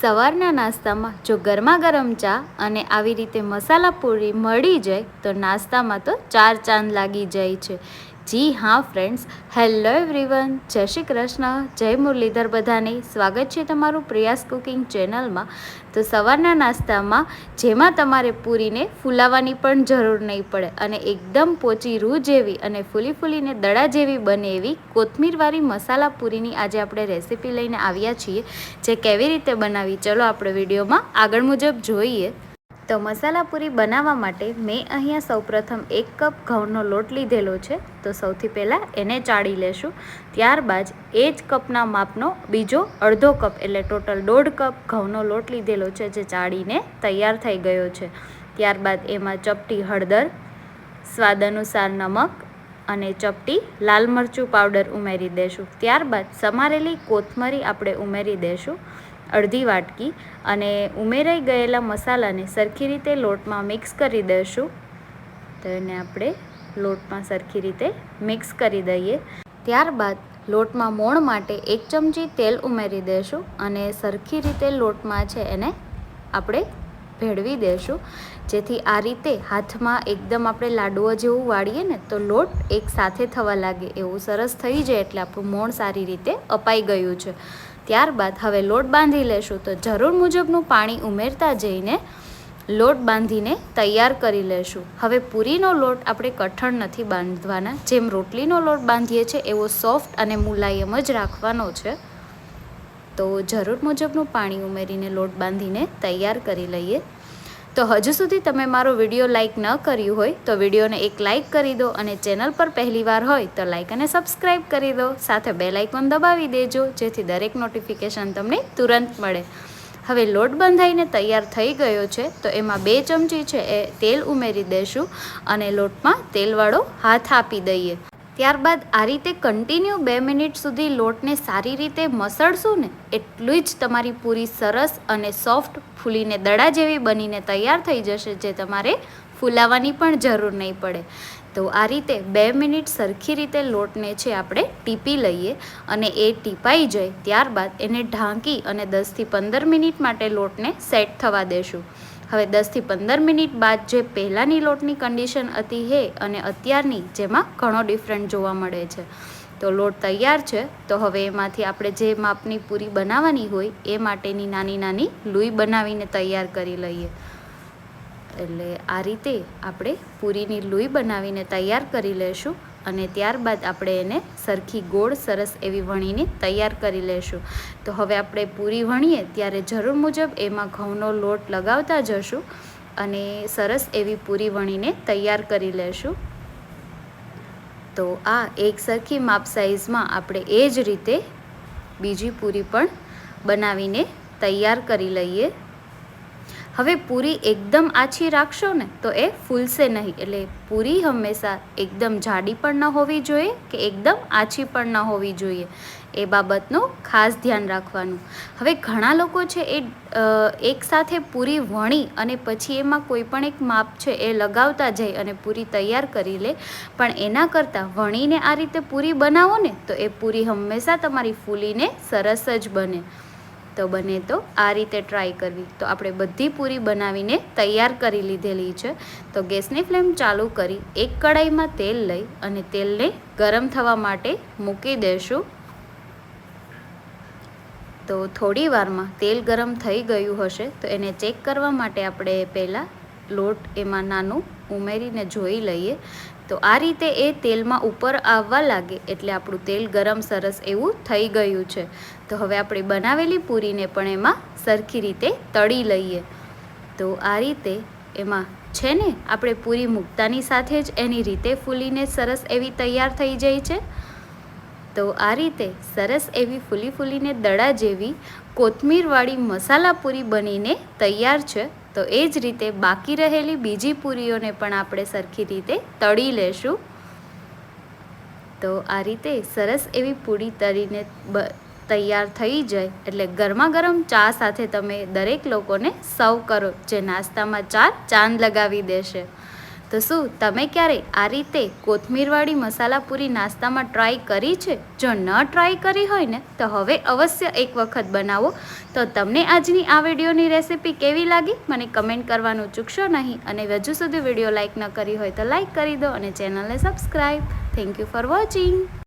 સવારના નાસ્તામાં જો ગરમા ગરમ ચા અને આવી રીતે મસાલા પૂરી મળી જાય તો નાસ્તામાં તો ચાર ચાંદ લાગી જાય છે. જી હા ફ્રેન્ડ્સ હેલો એવરીવન જય શ્રી કૃષ્ણ. જય મુરલીધર બધાને. સ્વાગત છે તમારું પ્રિયાસ કુકિંગ ચેનલમાં. તો સવારના નાસ્તામાં જેમાં તમારે પૂરીને ફૂલાવાની પણ જરૂર નહીં પડે અને એકદમ પોચી રૂ જેવી અને ફૂલી ફૂલીને દડા જેવી બને એવી કોથમીરવાળી મસાલા પૂરીની આજે આપણે રેસીપી લઈને આવ્યા છીએ. જે કેવી રીતે બનાવી? ચલો, આપણે વિડીયોમાં આગળ મુજબ જોઈએ. તો મસાલા પૂરી બનાવવા માટે મેં અહીંયા સૌપ્રથમ એક કપ ઘઉંનો લોટ લીધેલો છે. તો સૌથી પહેલાં એને ચાળી લેશું. ત્યારબાદ એ જ કપના માપનો બીજો અડધો કપ એટલે ટોટલ દોઢ કપ ઘઉંનો લોટ લીધેલો છે જે ચાળીને તૈયાર થઈ ગયો છે. ત્યારબાદ એમાં ચપટી હળદર, સ્વાદ અનુસાર નમક અને ચપટી લાલ મરચું પાવડર ઉમેરી દેશું. ત્યારબાદ સમારેલી કોથમરી આપણે ઉમેરી દેશું. અડધી વાટકી અને ઉમેરાઈ ગયેલા મસાલાને સરખી રીતે લોટમાં મિક્સ કરી દઈશું. તો એને આપણે લોટમાં સરખી રીતે મિક્સ કરી દઈએ. ત્યારબાદ લોટમાં મોણ માટે એક ચમચી તેલ ઉમેરી દઈશું અને સરખી રીતે લોટમાં છે એને આપણે ભેળવી દઈશું. જેથી આ રીતે હાથમાં એકદમ આપણે લાડુઓ જેવું વાળીએ ને તો લોટ એક સાથે થવા લાગે. એવું સરસ થઈ જાય એટલે આપણું મોણ સારી રીતે અપાઈ ગયું છે. ત્યારબાદ હવે લોટ બાંધી લેશું. તો જરૂર મુજબનું પાણી ઉમેરતા જઈને લોટ બાંધીને તૈયાર કરી લેશું. હવે પૂરીનો લોટ આપણે કઠણ નથી બાંધવાના. જેમ રોટલીનો લોટ બાંધીએ છીએ, એવો સોફ્ટ અને મુલાયમ જ રાખવાનો છે. તો જરૂર મુજબનું પાણી ઉમેરીને લોટ બાંધીને તૈયાર કરી લઈએ. તો હજુ સુધી તમે મારો વીડિયો લાઇક ન કર્યું હોય તો વિડીયોને એક લાઇક કરી દો અને ચેનલ પર પહેલીવાર હોય તો લાઇક અને સબસ્ક્રાઈબ કરી દો. સાથે બે લાઇકોન દબાવી દેજો, જેથી દરેક નોટિફિકેશન તમને તુરંત મળે. હવે લોટ બંધાઈને તૈયાર થઈ ગયો છે, તો એમાં બે ચમચી છે એ તેલ ઉમેરી દઈશું અને લોટમાં તેલવાળો હાથ આપી દઈએ. ત્યારબાદ આ રીતે કન્ટિન્યુ બે મિનિટ સુધી લોટને સારી રીતે મસળશું ને એટલું જ તમારી પૂરી સરસ અને સોફ્ટ ફૂલીને દડા જેવી બનીને તૈયાર થઈ જશે જે તમારે ફૂલાવાની પણ જરૂર નહીં પડે. તો આ રીતે બે મિનિટ સરખી રીતે લોટને છે આપણે ટીપી લઈએ અને એ ટીપાઈ જાય ત્યારબાદ એને ઢાંકી અને દસથી પંદર મિનિટ માટે લોટને સેટ થવા દેશું. હવે દસથી પંદર મિનિટ બાદ જે પહેલાંની લોટની કન્ડિશન હતી હે અને અત્યારની જેમાં ઘણો ડિફરન્ટ જોવા મળે છે. તો લોટ તૈયાર છે, તો હવે એમાંથી આપણે જે માપની પૂરી બનાવવાની હોય એ માટેની નાની નાની લૂઈ બનાવીને તૈયાર કરી લઈએ. એટલે આ રીતે આપણે પૂરીની લૂઈ બનાવીને તૈયાર કરી લેશું. અને ત્યારબાદ આપણે એને સરખી ગોળ, સરસ એવી વણીને તૈયાર કરી લેશું. તો હવે આપણે પૂરી વણીએ, ત્યારે જરૂર મુજબ એમાં ઘઉંનો લોટ લગાવતા જશું અને સરસ એવી પૂરી વણીને તૈયાર કરી લેશું. તો આ એક સરખી માપ સાઇઝમાં આપણે એ જ રીતે બીજી પૂરી પણ બનાવીને તૈયાર કરી લઈએ. હવે પૂરી એકદમ આછી રાખશો ને, તો એ ફૂલશે નહીં. એટલે પૂરી હંમેશા એકદમ જાડી પણ ન હોવી જોઈએ કે એકદમ આછી પણ ન હોવી જોઈએ. એ બાબતનું ખાસ ધ્યાન રાખવાનું. હવે ઘણા લોકો છે એ એકસાથે પૂરી વણી અને પછી એમાં કોઈ પણ એક માપ છે એ લગાવતા જાય અને પૂરી તૈયાર કરી લે. પણ એના કરતાં વણીને આ રીતે પૂરી બનાવો ને, તો એ પૂરી હંમેશા તમારી ફૂલીને સરસ જ બને. તો બને તો આ રીતે ટ્રાય કરવી. તો આપણે બધી પૂરી બનાવીને તૈયાર કરી લીધેલી છે. તો ગેસની ફ્લેમ ચાલુ કરી, એક કડાઈમાં તેલ લઈ અને તેલને ગરમ થવા માટે મૂકી દેશું. તો થોડી વારમાં તેલ ગરમ થઈ ગયું હશે. તો એને ચેક કરવા માટે આપણે પહેલાં લોટ એમાં નાનું ઉમેરીને જોઈ લઈએ. તો આ રીતે એ તેલમાં ઉપર આવવા લાગે એટલે આપણું તેલ ગરમ સરસ એવું થઈ ગયું છે. તો હવે આપણે બનાવેલી પૂરીને પણ એમાં સરખી રીતે તળી લઈએ. તો આ રીતે એમાં છે ને, આપણે પૂરી મૂકતાની સાથે જ એની રીતે ફૂલીને સરસ એવી તૈયાર થઈ જાય છે. તો આ રીતે સરસ એવી ફૂલી ફૂલીને દડા જેવી કોથમીરવાળી મસાલા પૂરી બનીને તૈયાર છે. તો એ જ રીતે બાકી રહેલી બીજી પૂરીઓને પણ આપણે સરખી રીતે તળી લેશું. તો આ રીતે સરસ એવી પૂરી તળીને તૈયાર થઈ જાય. એટલે ગરમા ગરમ ચા સાથે તમે દરેક લોકોને સર્વ કરો જે નાસ્તામાં ચા ચાંદ લગાવી દેશે. તો શું, તમે ક્યારે આ રીતે કોથમીરવાળી મસાલા પૂરી નાસ્તામાં ટ્રાય કરી છે? જો ન ટ્રાય કરી હોય ને, તો હવે અવશ્ય એક વખત બનાવો. તો તમને આજની આ વિડીયોની રેસિપી કેવી લાગી? મને કમેન્ટ કરવાનું ચૂકશો નહીં. અને હજુ સુધી વીડિયો લાઇક ન કરી હોય તો લાઇક કરી દો અને ચેનલને subscribe thank you for watching